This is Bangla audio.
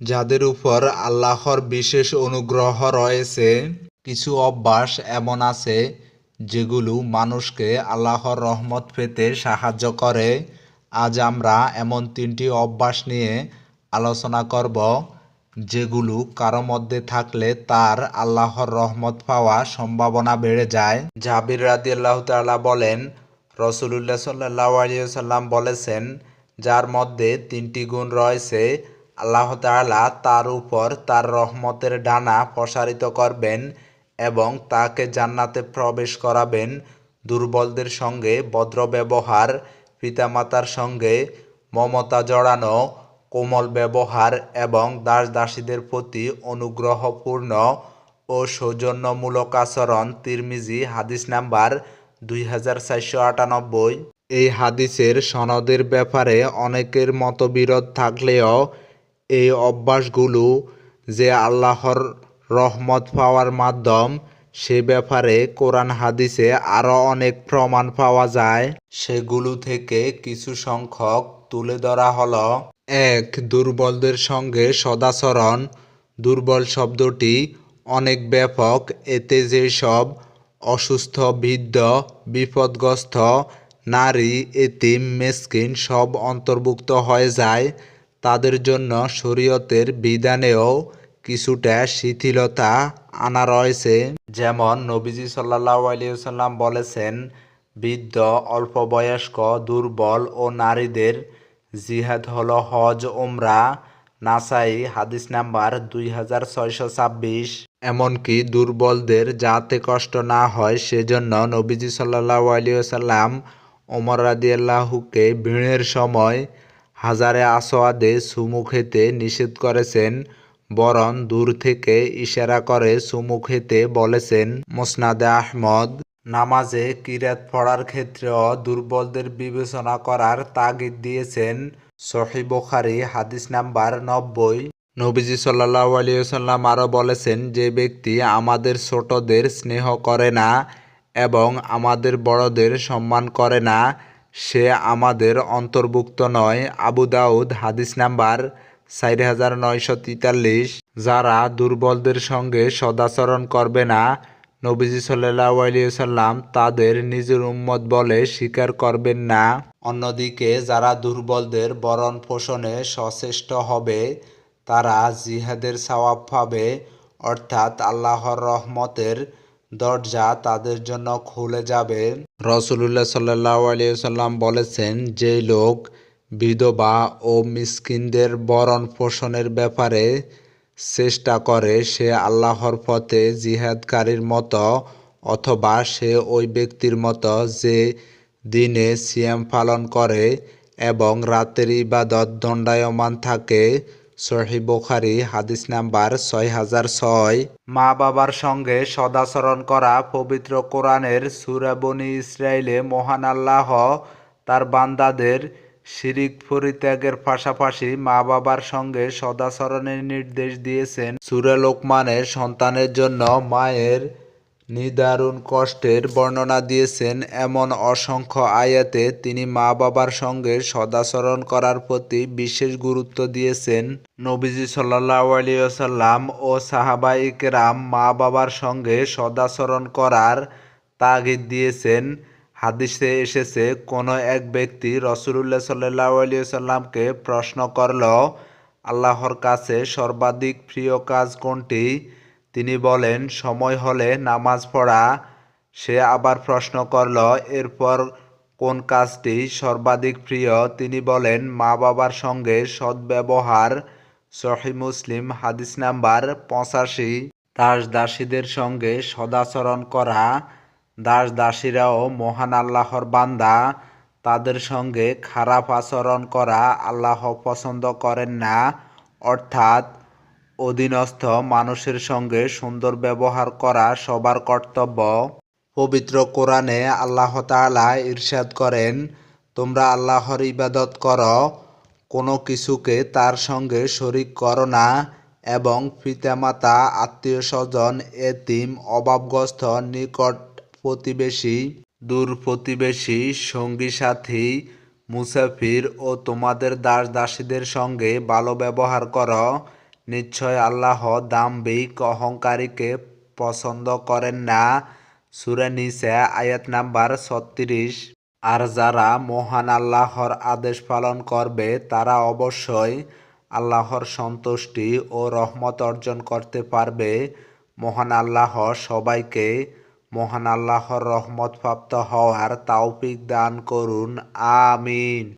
যাদের উপর আল্লাহর বিশেষ অনুগ্রহ রয়েছে, কিছু অভ্যাস এমন আছে যেগুলো মানুষকে আল্লাহর রহমত পেতে সাহায্য করে। আজ আমরা এমন তিনটি অভ্যাস নিয়ে আলোচনা করব, যেগুলো কারও মধ্যে থাকলে তার আল্লাহর রহমত পাওয়া সম্ভাবনা বেড়ে যায়। জাবির রাদি আল্লাহ তাআলা বলেন, রসুলুল্লাহ সাল্লাহ আলিয়াল্লাম বলেছেন, যার মধ্যে তিনটি গুণ রয়েছে আল্লাহ তাআলা তার উপর তার রহমতের ডানা প্রসারিত করবেন এবং তাকে জান্নাতে প্রবেশ করাবেন দুর্বলদের সঙ্গে, ভদ্র ব্যবহার, পিতামাতার সঙ্গে, মমতা জড়ানো, কোমল ব্যবহার এবং দাস দাসীদের প্রতি অনুগ্রহপূর্ণ ও সৌজন্যমূলক আচরণ। তিরমিজি, হাদিস নাম্বার দুই হাজার চারশো আটানব্বই। এই হাদিসের সনদের ব্যাপারে অনেকের মতবিরোধ থাকলেও এই অভ্যাসগুলো যে আল্লাহর রহমত পাওয়ার মাধ্যম, সে ব্যাপারে কোরআন হাদিসে আরও অনেক প্রমাণ পাওয়া যায়। সেগুলো থেকে কিছু সংখ্যক তুলে ধরা হলো। এক, দুর্বলদের সঙ্গে সদাচরণ। দুর্বল শব্দটি অনেক ব্যাপক। এতে যেসব অসুস্থ, বৃদ্ধ, বিপদগ্রস্ত, নারী, এতিম, মেসকিন সব অন্তর্ভুক্ত হয়ে যায়। তাদের জন্য শরীয়তের বিধানেও কিছুটা শিথিলতা আনা রয়েছে। যেমন নবীজি সাল্লাহ আলিয়াল্লাম বলেছেন, বৃদ্ধ অল্প বয়স্ক দুর্বল ও নারীদের জিহাদ হলো হজ ওমরা নাসাই, হাদিস নাম্বার দুই হাজার ছয়শো ছাব্বিশ। এমনকি দুর্বলদের যাতে কষ্ট না হয়, সেজন্য নবীজি সাল্লাহ আলিয়াল্লাম ওমর রাদিয়াল্লাহুকে ভিড়ের সময় হাজারে আসোয়াদে চুমু খেতে নিষেধ করেছেন, বরং দূর থেকে ইশারা করে চুমু খেতে বলেছেন মোসনাদে আহমদ। নামাজে কিরাত পড়ার ক্ষেত্রেও দুর্বলদের বিবেচনা করার তাগিদ দিয়েছেন সহি বোখারি, হাদিস নাম্বার নব্বই। নবীজি সাল্লাহ আলিয়াল্লাম আরও বলেছেন, যে ব্যক্তি আমাদের ছোটদের স্নেহ করে না এবং আমাদের বড়দের সম্মান করে না সে আমাদের অন্তর্ভুক্ত নয়। আবু দাউদ, হাদিস নাম্বার চার হাজার নয়শো তেতাল্লিশ। যারা দুর্বলদের সঙ্গে সদাচরণ করবে না, নবীজি সাল্লাহ তাদের নিজের উম্মত বলে স্বীকার করবেন না। অন্যদিকে, যারা দুর্বলদের বরণ পোষণে সচেষ্ট হবে, তারা জিহাদের সওয়াব পাবে। অর্থাৎ আল্লাহর রহমতের দরজা তাদের জন্য খুলে যাবে। রসুল্লাহ সাল্লাহ আলিয়াল্লাম বলেছেন, যে লোক বিধবা ও মিসকিনদের বরণ পোষণের ব্যাপারে চেষ্টা করে, সে আল্লাহর পথে জিহাদকারীর মতো অথবা সে ওই ব্যক্তির মতো যে দিনে সিয়াম পালন করে এবং রাতের ইবাদত দণ্ডায়মান থাকে সহি বোখারি, হাদিস নাম্বার ছয় হাজার ছয়। মা বাবার সঙ্গে সদাচরণ করা পবিত্র কোরআনের সুরাবনি ইসরায়েলে মহান আল্লাহ, তার বান্দাদের শিরিক পরিত্যাগের পাশাপাশি মা বাবার সঙ্গে সদাচরণের নির্দেশ দিয়েছেন। সুরে লোকমানের সন্তানের জন্য মায়ের নিদারুণ কষ্টের বর্ণনা দিয়েছেন এমন অসংখ্য আয়াতে তিনি মা বাবার সঙ্গে সদাচরণ করার প্রতি বিশেষ গুরুত্ব দিয়েছেন। নবীজি সাল্লাহ আলিয়াল্লাম ও সাহাবাইকেরাম মা বাবার সঙ্গে সদাচরণ করার তাগিদ দিয়েছেন। হাদিসে এসেছে, কোনো এক ব্যক্তি রসুল্লাহ সাল্লাহ আলিয়াল্লামকে প্রশ্ন করল, আল্লাহর কাছে সর্বাধিক প্রিয় কাজ কোনটি? তিনি বলেন, সময় হলে নামাজ পড়া। সে আবার প্রশ্ন করল, এরপর কোন কাজটি? সর্বাধিক প্রিয়, তিনি বলেন, মা বাবার সঙ্গে সদ্ব্যবহার, সহি মুসলিম, হাদিস নাম্বার পঁচাশি। দাস দাসীদের সঙ্গে সদাচরণ করা, দাস দাসীরাও মহান আল্লাহর বান্দা। তাদের সঙ্গে খারাপ আচরণ করা আল্লাহ পছন্দ করেন না। অর্থাৎ অধীনস্থ মানুষের সঙ্গে সুন্দর ব্যবহার করা সবার কর্তব্য। পবিত্র কোরআনে আল্লাহ তাআলা ইরশাদ করেন, তোমরা আল্লাহর ইবাদত করো, কোনো কিছুকে তার সঙ্গে শরিক করো না এবং পিতামাতা আত্মীয় স্বজন এতিম, অভাবগ্রস্ত, নিকট প্রতিবেশী, দূর প্রতিবেশী, সঙ্গী সাথী, মুসাফির ও তোমাদের দাস দাসীদের সঙ্গে ভালো ব্যবহার করো। নিশ্চয় আল্লাহ দাম্ভিক অহংকারীকে পছন্দ করেন না। সূরা নিসা আয়াত নাম্বার ছত্রিশ। আর যারা মহান আল্লাহর আদেশ পালন করবে, তারা অবশ্যই আল্লাহর সন্তুষ্টি ও রহমত অর্জন করতে পারবে। মহান আল্লাহ সবাইকে মহান আল্লাহর রহমত প্রাপ্ত হওয়ার তাওফিক দান করুন। আমিন।